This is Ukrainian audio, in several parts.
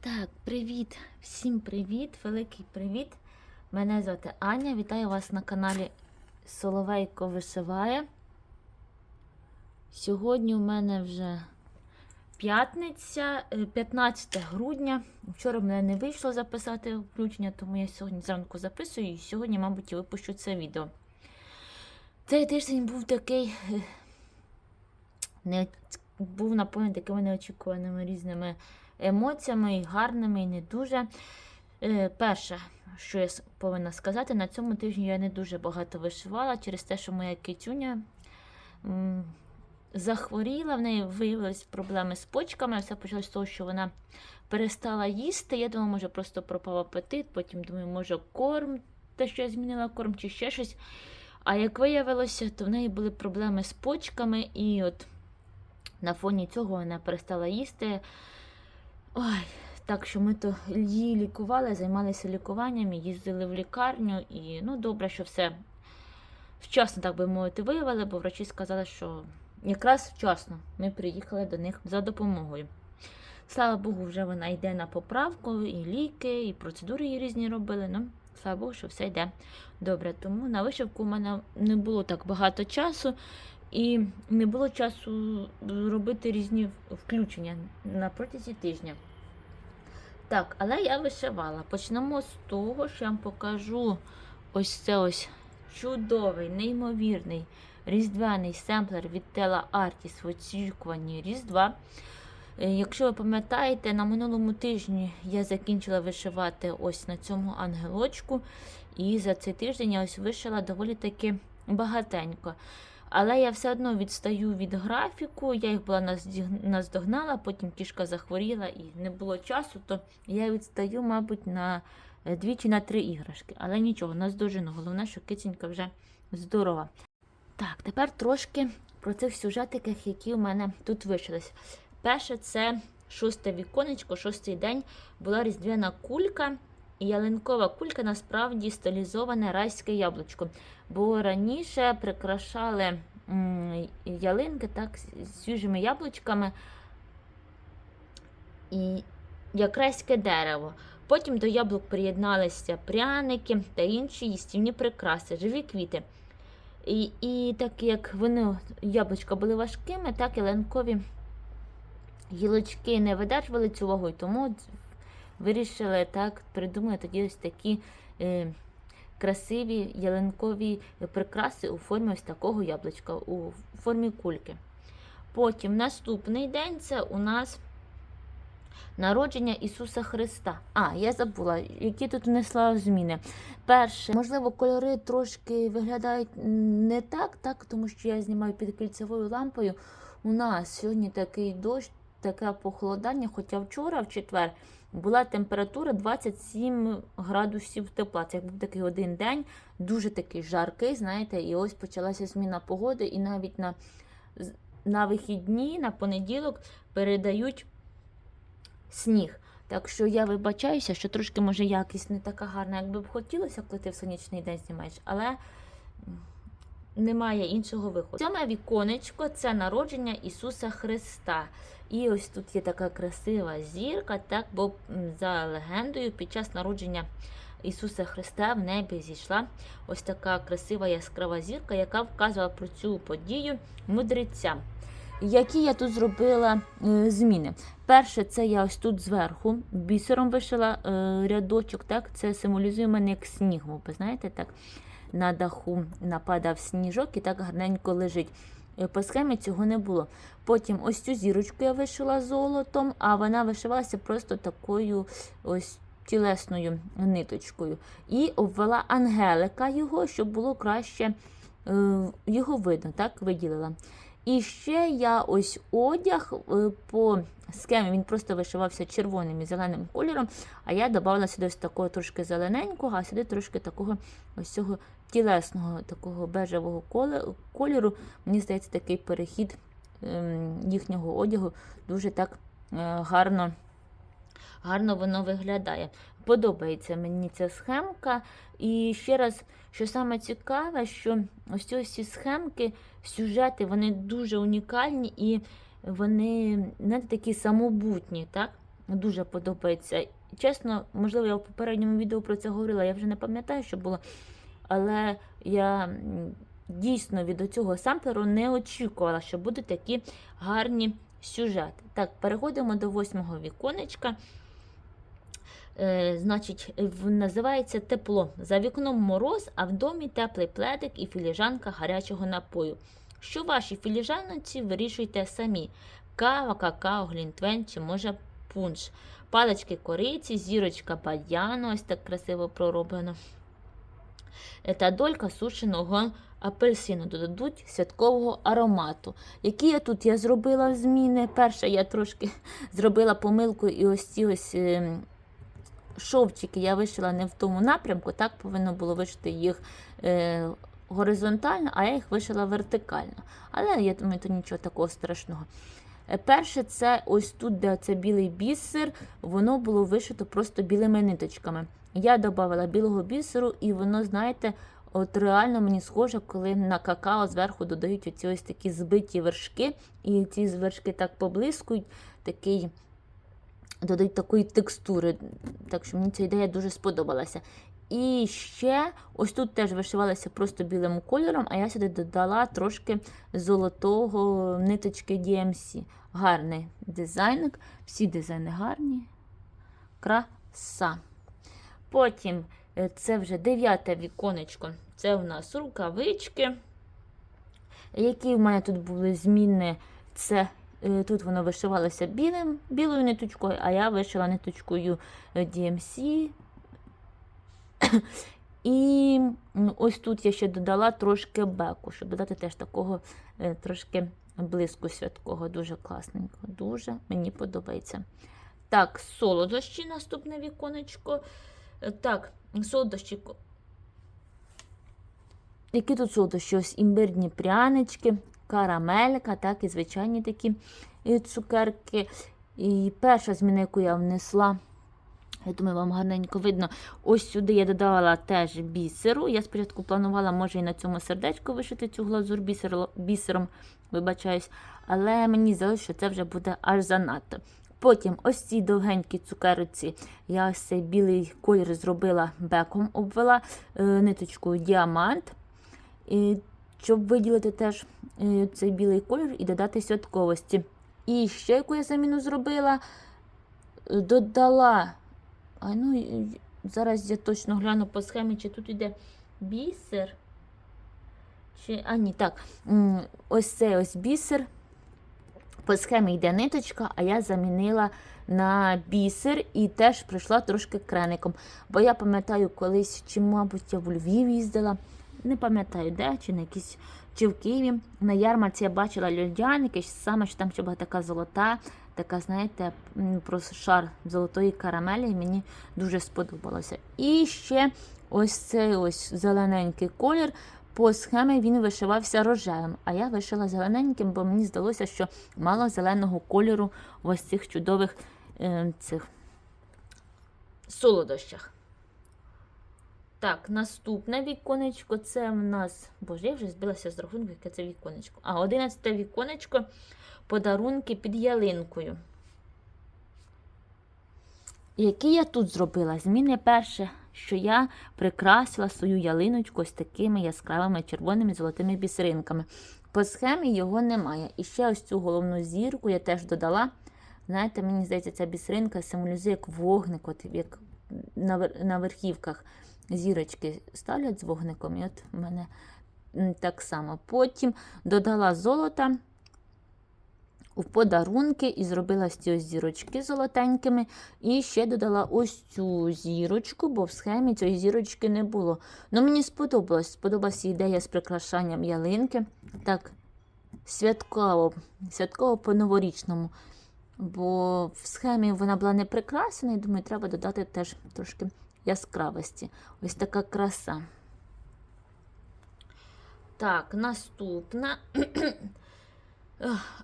Так, привіт! Всім привіт, великий привіт! Мене звати Аня. Вітаю вас на каналі Соловейко Вишиває. Сьогодні у мене вже п'ятниця, е, 15 грудня. Вчора мене не вийшло записати включення, тому я сьогодні зранку записую і сьогодні, мабуть, випущу це відео. Цей тиждень був такий. е, Не, був наповнений такими неочікуваними різними емоціями, і гарними, і не дуже. Е, перше, що я повинна сказати, на цьому тижні я не дуже багато вишивала через те, що моя кицюня м, захворіла, в неї виявились проблеми з почками. Все почалось з того, що вона перестала їсти. Я думала, може, просто пропав апетит, потім думаю, може, корм, те, що я змінила корм, чи ще щось. А як виявилося, то в неї були проблеми з почками, і от на фоні цього вона перестала їсти. Ой, так що ми то її лікували, займалися лікуванням, їздили в лікарню, і ну добре, що все вчасно, так би мовити, виявили, бо врачі сказали, що якраз вчасно ми приїхали до них за допомогою. Слава Богу, вже вона йде на поправку, і ліки, і процедури її різні робили. Ну, слава Богу, що все йде добре. Тому на вишивку у мене не було так багато часу. І не було часу робити різні включення на протязі тижня. Так, але я вишивала. Почнемо з того, що я вам покажу ось це ось чудовий, неймовірний різдвяний семплер від Tela Artis в очікуванні Різдва. Е, Якщо ви пам'ятаєте, на минулому тижні я закінчила вишивати ось на цьому ангелочку. І за цей тиждень я ось вишила доволі таки багатенько. Але я все одно відстаю від графіку, я їх була наздогнала, потім кішка захворіла і не було часу, то я відстаю, мабуть, на е, дві чи на три іграшки. Але нічого, наздожину. Головне, що киценька вже здорова. Так, тепер трошки про цих сюжетиках, які у мене тут вишились. Перше, це шосте віконечко, шостий день була різдвяна кулька. Ялинкова кулька насправді стилізоване райське яблучко. Бо раніше прикрашали ялинки так, з свіжими яблучками і як райське дерево. Потім до яблук приєдналися пряники та інші їстівні прикраси, живі квіти. І, і так як вони яблучка були важкими, так ялинкові гілочки не видержували цю вагу, тому вирішили так придумати тоді ось такі е, красиві ялинкові прикраси у формі ось такого яблучка, у формі кульки. Потім наступний день це у нас народження Ісуса Христа. А, я забула, які тут внесла зміни. Перше, можливо, кольори трошки виглядають не так, так, тому що я знімаю під кільцевою лампою. У нас сьогодні такий дощ, таке похолодання, хоча вчора, в четвер, була температура 27 градусів тепла. Це був такий один день, дуже такий жаркий, знаєте, і ось почалася зміна погоди, і навіть на, на вихідні, на понеділок передають сніг. Так що я вибачаюся, що трошки може якість не така гарна, як би б хотілося, коли ти в сонячний день знімаєш, але немає іншого виходу. Сьоме віконечко це народження Ісуса Христа. І ось тут є така красива зірка, так, бо за легендою, під час народження Ісуса Христа в небі зійшла ось така красива яскрава зірка, яка вказувала про цю подію мудрецям. Які я тут зробила е, зміни? Перше, це я ось тут зверху бісером вишила е, рядочок, так, це символізує мене як сніг, мов знаєте, так, на даху нападав сніжок і так гарненько лежить. Е, По схемі цього не було. Потім ось цю зірочку я вишила золотом, а вона вишивалася просто такою ось тілесною ниточкою. І обвела ангелика його, щоб було краще е, його видно, так, виділила. І ще я ось одяг е, по схемі, він просто вишивався червоним і зеленим кольором, а я додала сюди ось такого трошки зелененького, а сюди трошки такого ось цього тілесного, такого бежевого кольору. Мені здається, такий перехід ем, їхнього одягу дуже так е, гарно, гарно воно виглядає. Подобається мені ця схемка. І ще раз, що саме цікаве, що ось ці схемки, сюжети, вони дуже унікальні і вони знаєте, такі самобутні. так? дуже подобається. Чесно, можливо, я в попередньому відео про це говорила, я вже не пам'ятаю, що було. Але я дійсно від цього самплеру не очікувала, що будуть такі гарні сюжети. Так, переходимо до восьмого віконечка. Е, значить, називається тепло. За вікном мороз, а в домі теплий пледик і філіжанка гарячого напою. Що ваші філіжанці вирішуйте самі: кава, какао, глінтвен чи може пунш. Палички кориці, зірочка бадьяну, ось так красиво пророблено. Е, Та долька сушеного апельсину додадуть святкового аромату. Які я тут я зробила зміни. Перше, я трошки зробила помилку і ось ці ось. Шовчики я вишила не в тому напрямку, так повинно було вишити їх е, горизонтально, а я їх вишила вертикально. Але я думаю, то нічого такого страшного. Е, Перше, це ось тут, де це білий бісер, воно було вишито просто білими ниточками. Я додавала білого бісеру, і воно, знаєте, от реально мені схоже, коли на какао зверху додають оці ось такі збиті вершки, і ці вершки так поблискують, такий додають такої текстури. Так що мені ця ідея дуже сподобалася. І ще ось тут теж вишивалася просто білим кольором, а я сюди додала трошки золотого ниточки DMC. Гарний дизайник. Всі дизайни гарні. Краса. Потім е, це вже дев'яте віконечко. Це в нас рукавички. Які в мене тут були зміни, це тут воно вишивалося білим, білою ниточкою, а я вишила ниточкою е, DMC. І ось тут я ще додала трошки беку, щоб додати теж такого е, трошки блиску святкого. Дуже класненько. Дуже мені подобається. Так, солодощі, наступне віконечко. Е, Так, солодощі. Які тут солодощі? Ось імбирні прянички, карамелька, так, і звичайні такі цукерки. І перша зміна, яку я внесла, я думаю, вам гарненько видно. Ось сюди я додавала теж бісеру. Я спочатку планувала, може, і на цьому сердечку вишити цю глазур бісер- бісером, вибачаюсь, але мені здалося, що це вже буде аж занадто. Потім ось ці довгенькі цукерці, я ось цей білий колір зробила беком, обвела е, ниточкою діамант, і, щоб виділити теж е, цей білий колір і додати святковості. І ще яку я заміну зробила, додала. А ну, зараз я точно гляну по схемі, чи тут іде бісер. Чи, а, ні, так. Ось цей ось бісер. По схемі йде ниточка, а я замінила на бісер і теж прийшла трошки креником. Бо я пам'ятаю, колись, чи, мабуть, я в Львів їздила, не пам'ятаю де, чи на якісь, чи в Києві. На ярмарці я бачила льодяники, саме що там ще була така золота, така, знаєте, просто шар золотої карамелі, мені дуже сподобалося. І ще ось цей ось зелененький колір. По схемі він вишивався рожевим, а я вишила зелененьким, бо мені здалося, що мало зеленого кольору в ось цих чудових е, цих солодощах. Так, наступне віконечко це в нас. Боже, я вже збилася з рахунку, яке це віконечко. А, 11 віконечко подарунки під ялинкою. Які я тут зробила? Зміни перше, що я прикрасила свою ялиночку ось такими яскравими червоними золотими бісеринками. По схемі його немає. І ще ось цю головну зірку я теж додала. Знаєте, мені здається, ця бісеринка символізує як вогник, от як на, верхівках зірочки ставлять з вогником. І от в мене так само. Потім додала золота в подарунки і зробила ці ось зірочки золотенькими. І ще додала ось цю зірочку, бо в схемі цієї зірочки не було. Ну, мені сподобалось. Сподобалася ідея з прикрашанням ялинки. Так, святково, святково по-новорічному. Бо в схемі вона була не прикрасена, і думаю, треба додати теж трошки яскравості. Ось така краса. Так, наступна.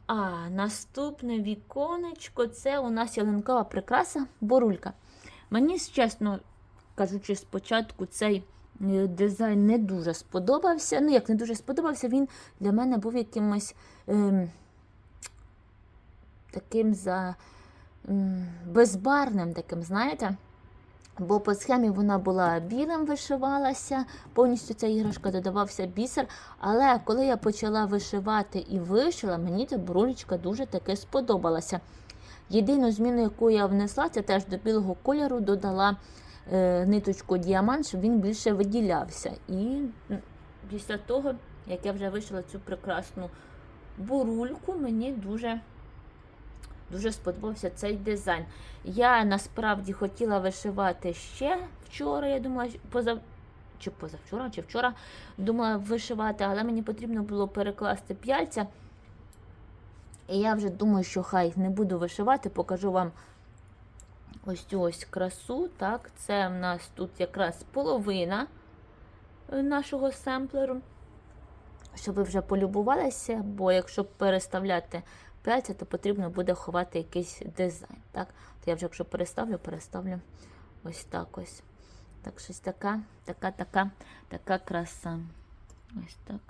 А, наступне віконечко це у нас ялинкова прикраса борулька. Мені, чесно кажучи, спочатку цей е, дизайн не дуже сподобався. Ну, як не дуже сподобався, він для мене був якимось ем, таким за. м, безбарним таким, знаєте. Бо по схемі вона була білим вишивалася, повністю ця іграшка додавався бісер. Але коли я почала вишивати і вишила, мені ця брулечка дуже таки сподобалася. Єдину зміну, яку я внесла, це теж до білого кольору додала е, ниточку діамант, щоб він більше виділявся. І після того, як я вже вишила цю прекрасну бурульку, мені дуже Дуже сподобався цей дизайн. Я насправді хотіла вишивати ще вчора. Я думала, позав... чи позавчора, чи вчора думала вишивати, але мені потрібно було перекласти п'яльця. І я вже думаю, що хай не буду вишивати, покажу вам ось цю ось красу. Так, це в нас тут якраз половина нашого семплеру. Щоб ви вже полюбувалися, бо якщо переставляти п'яльця, то потрібно буде ховати якийсь дизайн. Так? То я вже якщо переставлю, переставлю ось так ось. Так, щось така, така, така, така краса. Ось так.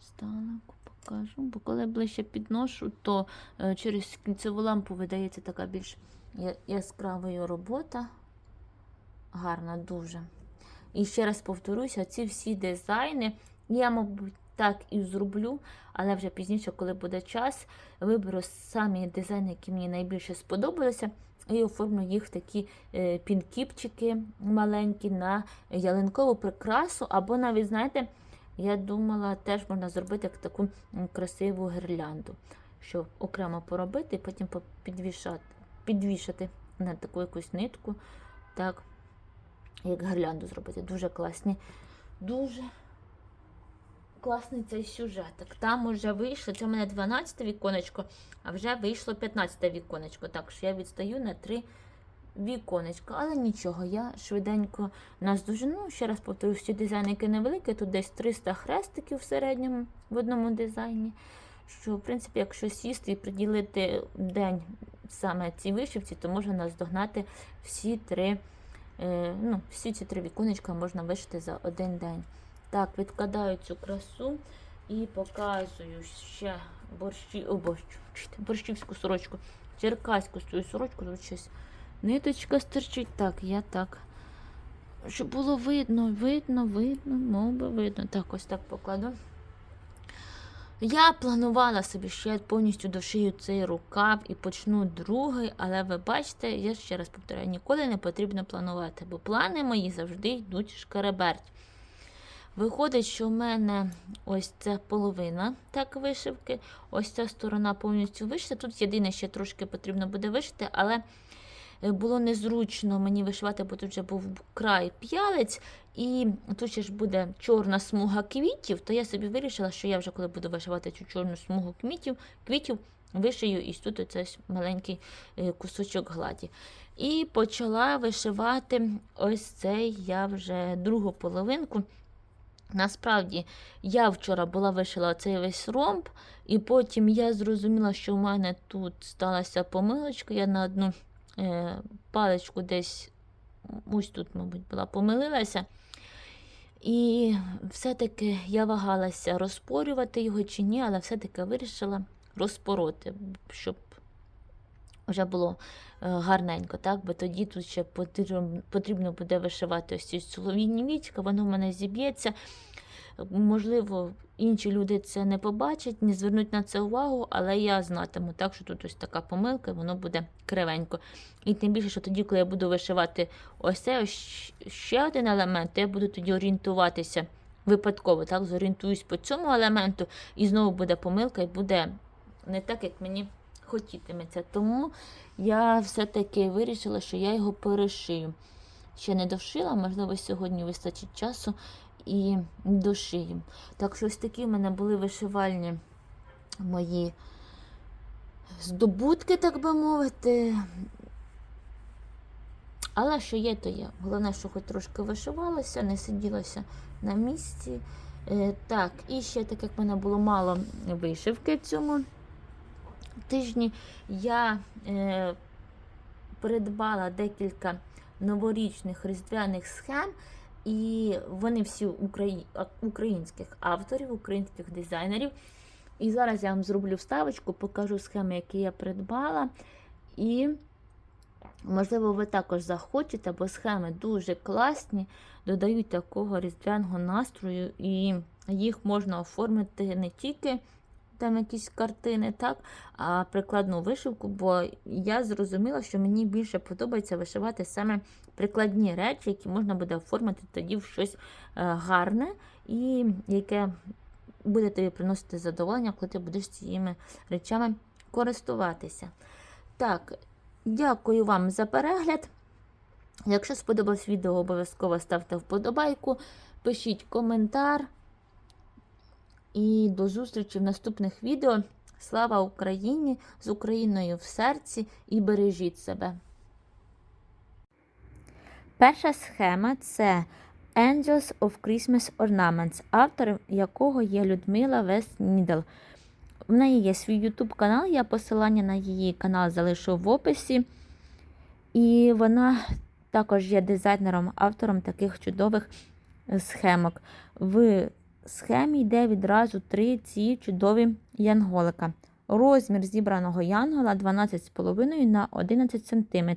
Сталку покажу. Бо коли ближче підношу, то е, через кільцеву лампу видається така більш я- яскравою робота. Гарна дуже. І ще раз повторюся, ці всі дизайни я, мабуть, так і зроблю, але вже пізніше, коли буде час, виберу самі дизайни, які мені найбільше сподобалися, і оформлю їх в такі е, пінкіпчики маленькі на ялинкову прикрасу. Або навіть, знаєте, я думала, теж можна зробити як таку красиву гірлянду, що окремо поробити і потім підвішати, підвішати на таку якусь нитку. Так, як гірлянду зробити. Дуже класні. Дуже класний цей сюжетик. Там вже вийшло, це в мене 12 віконечко, а вже вийшло 15 віконечко. Так що я відстаю на 3 віконечка. Але нічого, я швиденько наздожену. Ще раз повторюю, ці дизайники невеликі, тут десь 300 хрестиків в середньому в одному дизайні. Що, в принципі, якщо сісти і приділити день саме цій вишивці, то можна наздогнати всі три. Е, ну, всі ці три віконечка можна вишити за один день. Так, відкладаю цю красу і показую ще борщі, о, борщ, борщівську сорочку, черкаську цю сорочку, тут щось ниточка стерчить. Так, я так. Щоб було видно, видно, видно, мов би видно. Так, ось так покладу. Я планувала собі, я повністю дошию цей рукав і почну другий, але ви бачите, я ще раз повторяю, ніколи не потрібно планувати, бо плани мої завжди йдуть шкареберть. Виходить, що в мене ось ця половина так вишивки, ось ця сторона повністю вишита. Тут єдине, ще трошки потрібно буде вишити, але е, було незручно мені вишивати, бо тут вже був край п'ялець, і тут ще ж буде чорна смуга квітів, то я собі вирішила, що я вже коли буду вишивати цю чорну смугу квітів, квітів вишию і тут оцей маленький е, кусочок гладі. І почала вишивати ось цей я вже другу половинку. Насправді, я вчора була вишила цей весь ромб, і потім я зрозуміла, що в мене тут сталася помилочка. Я на одну е, паличку десь ось тут, мабуть, була помилилася. І все-таки я вагалася розпорювати його чи ні, але все-таки вирішила розпороти, щоб вже було е, гарненько, так? бо тоді тут ще потрібно, буде вишивати ось ці солов'їні вічка, воно в мене зіб'ється. Можливо, інші люди це не побачать, не звернуть на це увагу, але я знатиму, так, що тут ось така помилка, і воно буде кривенько. І тим більше, що тоді, коли я буду вишивати ось це ось ще один елемент, то я буду тоді орієнтуватися випадково, так, зорієнтуюсь по цьому елементу, і знову буде помилка, і буде не так, як мені хотітиметься. Тому я все-таки вирішила, що я його перешию. Ще не довшила, можливо, сьогодні вистачить часу і дошию. Так що ось такі в мене були вишивальні мої здобутки, так би мовити. Але що є, то є. Головне, що хоч трошки вишивалося, не сиділося на місці. Е, так, і ще так як в мене було мало вишивки цьому тижні, я е, придбала декілька новорічних різдвяних схем, і вони всі украї... українських авторів, українських дизайнерів. І зараз я вам зроблю вставочку, покажу схеми, які я придбала. І, можливо, ви також захочете, бо схеми дуже класні, додають такого різдвяного настрою, і їх можна оформити не тільки там якісь картини, так, а прикладну вишивку, бо я зрозуміла, що мені більше подобається вишивати саме прикладні речі, які можна буде оформити тоді в щось е, гарне і яке буде тобі приносити задоволення, коли ти будеш цими речами користуватися. Так, дякую вам за перегляд. Якщо сподобалось відео, обов'язково ставте вподобайку, пишіть коментар. І до зустрічі в наступних відео. Слава Україні! З Україною в серці і бережіть себе! Перша схема це Angels of Christmas Ornaments, автором якого є Людмила Веснідл. В неї є свій YouTube канал, я посилання на її канал залишу в описі. І вона також є дизайнером, автором таких чудових схемок. В схемі йде відразу три ці чудові янголика. Розмір зібраного янгола 12,5 на 11 см.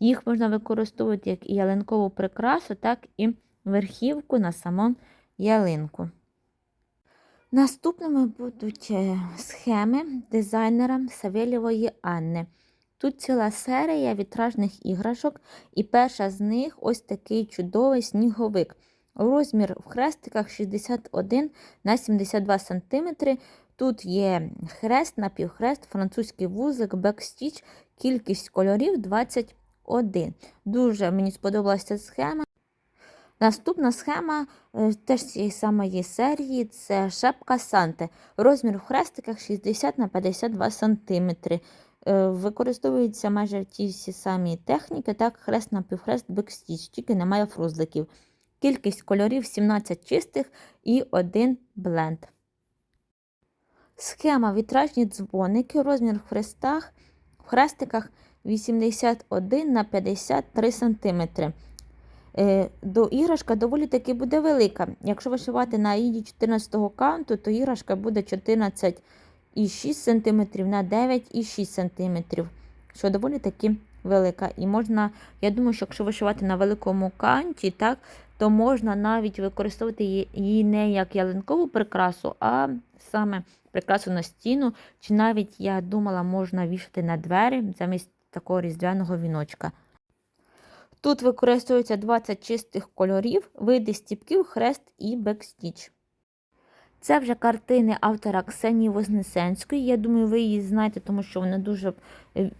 Їх можна використовувати як і ялинкову прикрасу, так і верхівку на саму ялинку. Наступними будуть е, схеми дизайнера Савєлєвої Анни. Тут ціла серія вітражних іграшок, і перша з них ось такий чудовий сніговик. Розмір в хрестиках 61 на 72 см. Тут є хрест, напівхрест, французький вузик, бекстіч, кількість кольорів 21. Дуже мені сподобалася схема. Наступна схема е, теж цієї самої серії це шапка Санти. Розмір в хрестиках 60 на 52 см. Використовуються майже ті всі самі техніки, так, хрест напівхрест, бекстіч, тільки немає фрузликів. Кількість кольорів 17 чистих і 1 бленд. Схема вітражні дзвоники, розмір в хрестах, в хрестиках 81 на 53 см. До іграшка доволі таки буде велика. Якщо вишивати на її 14 каунту, то іграшка буде 14,6 см на 9,6 см, що доволі таки велика. І можна, я думаю, що якщо вишивати на великому канті, так, то можна навіть використовувати її не як ялинкову прикрасу, а саме прикрасу на стіну. Чи навіть, я думала, можна вішати на двері замість такого різдвяного віночка. Тут використовується 20 чистих кольорів, види стіпків, хрест і бекстіч. Це вже картини автора Ксенії Вознесенської. Я думаю, ви її знаєте, тому що вона дуже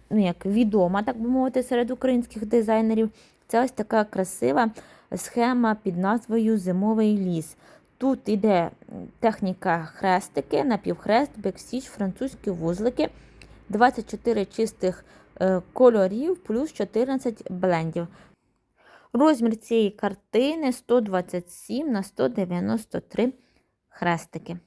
ну, як відома, так би мовити, серед українських дизайнерів. Це ось така красива схема під назвою Зимовий ліс. Тут йде техніка хрестики, напівхрест, бексіч, французькі вузлики, 24 чистих кольорів плюс 14 блендів. Розмір цієї картини 127 на 193 хрестики.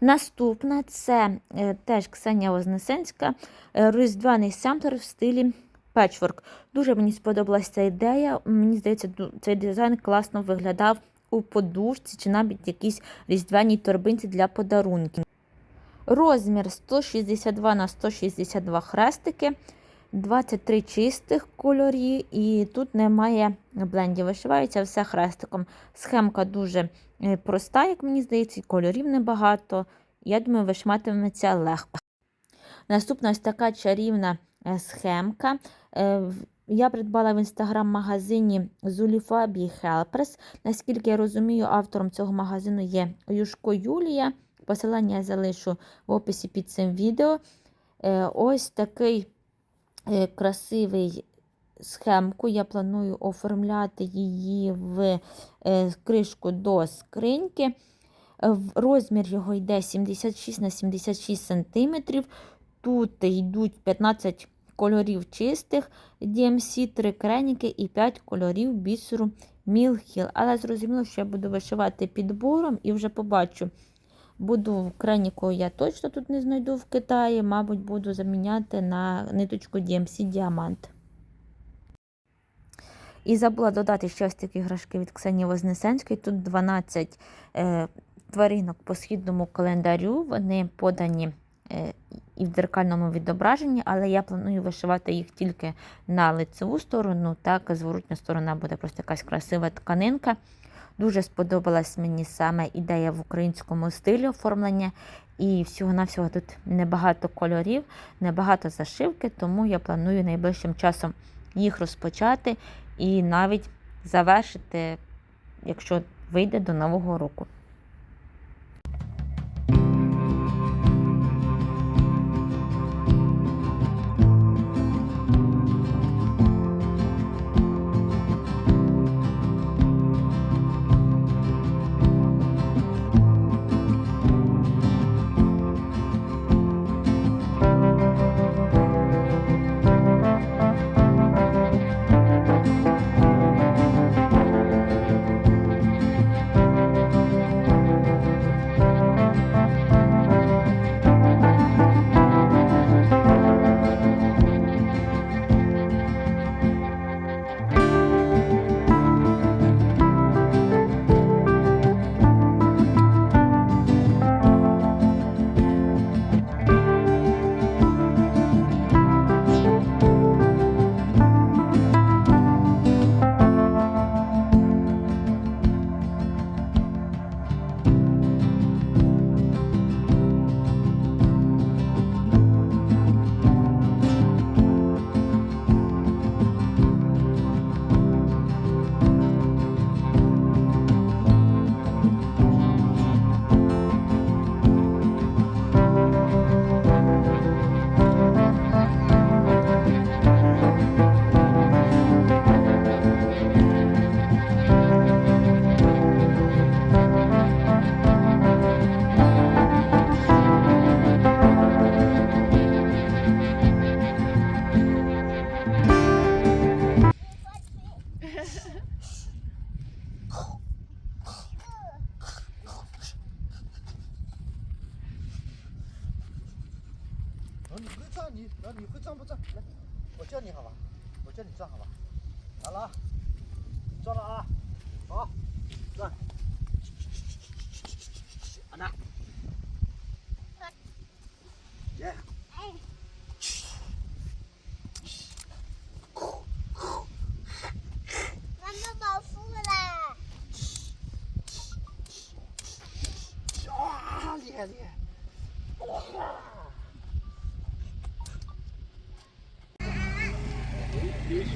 Наступна це е, теж Ксенія Вознесенська, е, різдвяний семплер в стилі печворк. Дуже мені сподобалася ця ідея. Мені здається, цей дизайн класно виглядав у подушці чи навіть якійсь різдвяній торбинці для подарунків. Розмір 162 на 162 хрестики, 23 чистих кольорі, і тут немає блендів. Вишивається все хрестиком. Схемка дуже проста, як мені здається, кольорів небагато. Я думаю, вишиватиметься легко. Наступна ось така чарівна е, схемка. Е, я придбала в інстаграм-магазині Zulifabі Helpers. Наскільки я розумію, автором цього магазину є Юшко Юлія. Посилання я залишу в описі під цим відео. Ось такий красивий схемку. Я планую оформляти її в кришку до скриньки. Розмір його йде 76 на 76 см. Тут йдуть 15 кольорів чистих DMC, 3 креніки і 5 кольорів бісеру Мілхіл. Але зрозуміло, що я буду вишивати підбором і вже побачу. Буду креніку я точно тут не знайду в Китаї, мабуть, буду заміняти на ниточку DMC Діамант. І забула додати ще ось такі іграшки від Ксенії Вознесенської. Тут 12 е, тваринок по східному календарю. Вони подані е, і в дзеркальному відображенні, але я планую вишивати їх тільки на лицеву сторону, так зворотня сторона буде просто якась красива тканинка. Дуже сподобалась мені саме ідея в українському стилі оформлення. І всього-навсього тут небагато кольорів, небагато зашивки, тому я планую найближчим часом їх розпочати і навіть завершити, якщо вийде до Нового року.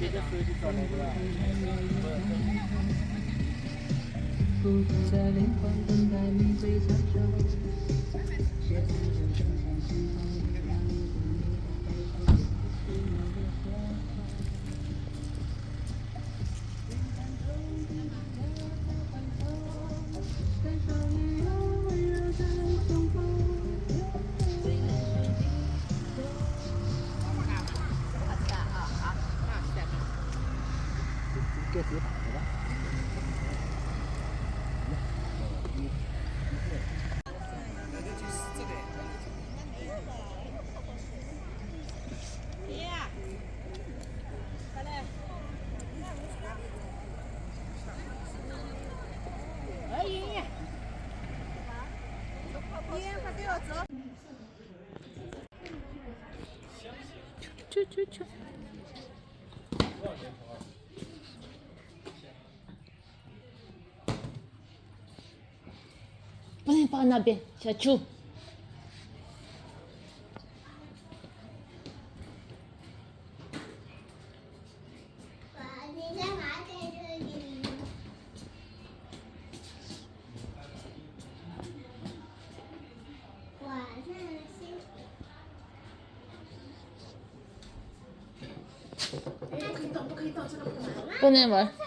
你学的时候就转那个了。孤独的灵魂等待你最长久， 该谁打的吧？去去去。那边小猪不能玩。